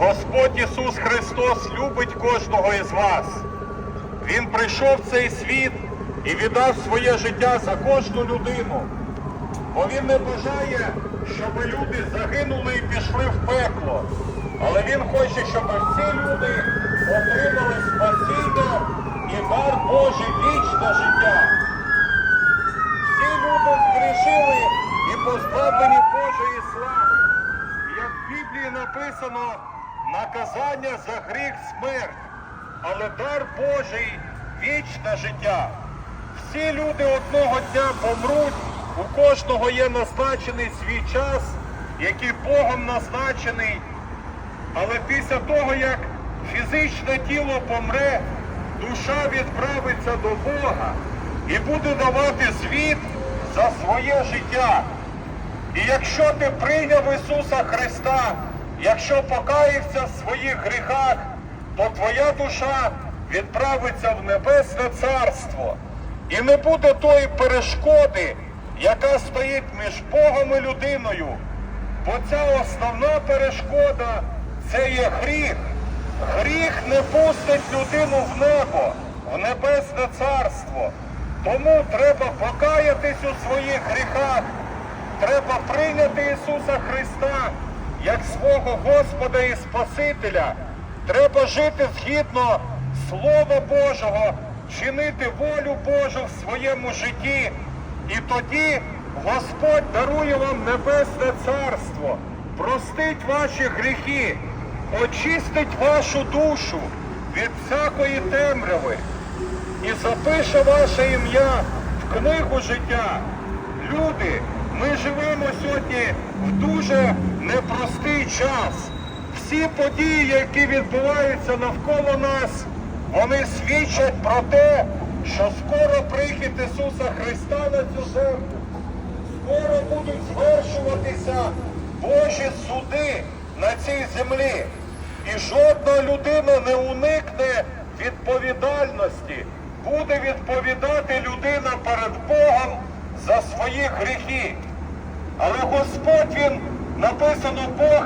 Господь Ісус Христос любить кожного із вас. Він прийшов в цей світ і віддав своє життя за кожну людину. Бо Він не бажає, щоб люди загинули і пішли в пекло. Але Він хоче, щоб всі люди отримали спасіння і дар Божий вічне життя. Всі люди згрішили і позбавлені Божої слави. Як в Біблії написано, наказання за гріх смерть, але дар Божий вічне життя. Всі люди одного дня помруть, у кожного є назначений свій час, який Богом назначений. Але після того, як фізичне тіло помре, душа відправиться до Бога і буде давати звіт за своє життя. І якщо ти прийняв Ісуса Христа, якщо покаявся в своїх гріхах, то твоя душа відправиться в Небесне Царство. І не буде тої перешкоди, яка стоїть між Богом і людиною. Бо ця основна перешкода це є гріх. Гріх не пустить людину в небо, в небесне царство. Тому треба покаятись у своїх гріхах. Треба прийняти Ісуса Христа як свого Господа і Спасителя. Треба жити згідно Слова Божого, чинити волю Божу в своєму житті. І тоді Господь дарує вам небесне царство, простить ваші гріхи, очистить вашу душу від всякої темряви і запише ваше ім'я в книгу життя. Люди, ми живемо сьогодні в дуже непростий час. Всі події, які відбуваються навколо нас, вони свідчать про те, що скоро прихід Ісуса Христа на цю землю. Скоро будуть звершуватися Божі суди на цій землі. І жодна людина не уникне відповідальності. Буде відповідати людина перед Богом за свої гріхи. Але Господь Він, написано, Бог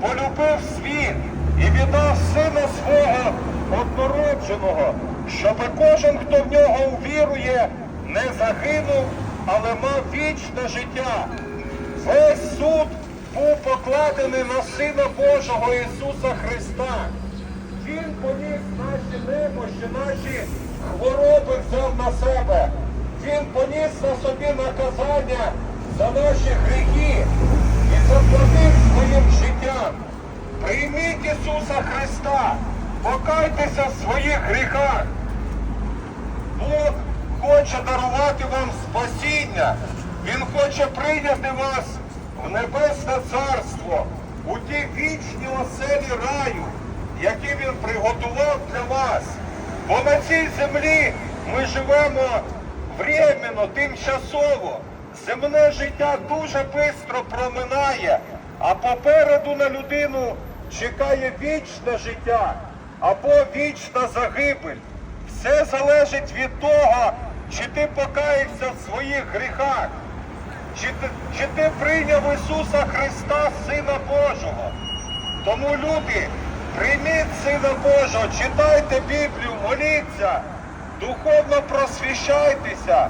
полюбив світ і віддав сина свого однородженого, щоб кожен, хто в нього увірує, не загинув, але мав вічне життя. Весь суд був покладений на Сина Божого Ісуса Христа. Він поніс наші немощі, наші хвороби взяв на себе. Він поніс на собі наказання за наші гріхи і заплатив своїм життям. Прийміть Ісуса Христа, покайтеся в своїх гріхах. Бог хоче дарувати вам спасіння. Він хоче прийняти вас в небесне царство, у ті вічні оселі раю, які він приготував для вас. Бо на цій землі ми живемо временно, тимчасово. Земне життя дуже швидко проминає, а попереду на людину чекає вічне життя або вічна загибель. Все залежить від того, чи ти покаєшся в своїх гріхах, чи ти, чи ти прийняв Ісуса Христа, Сина Божого. Тому люди, прийміть Сина Божого, читайте Біблію, моліться, духовно просвіщайтеся,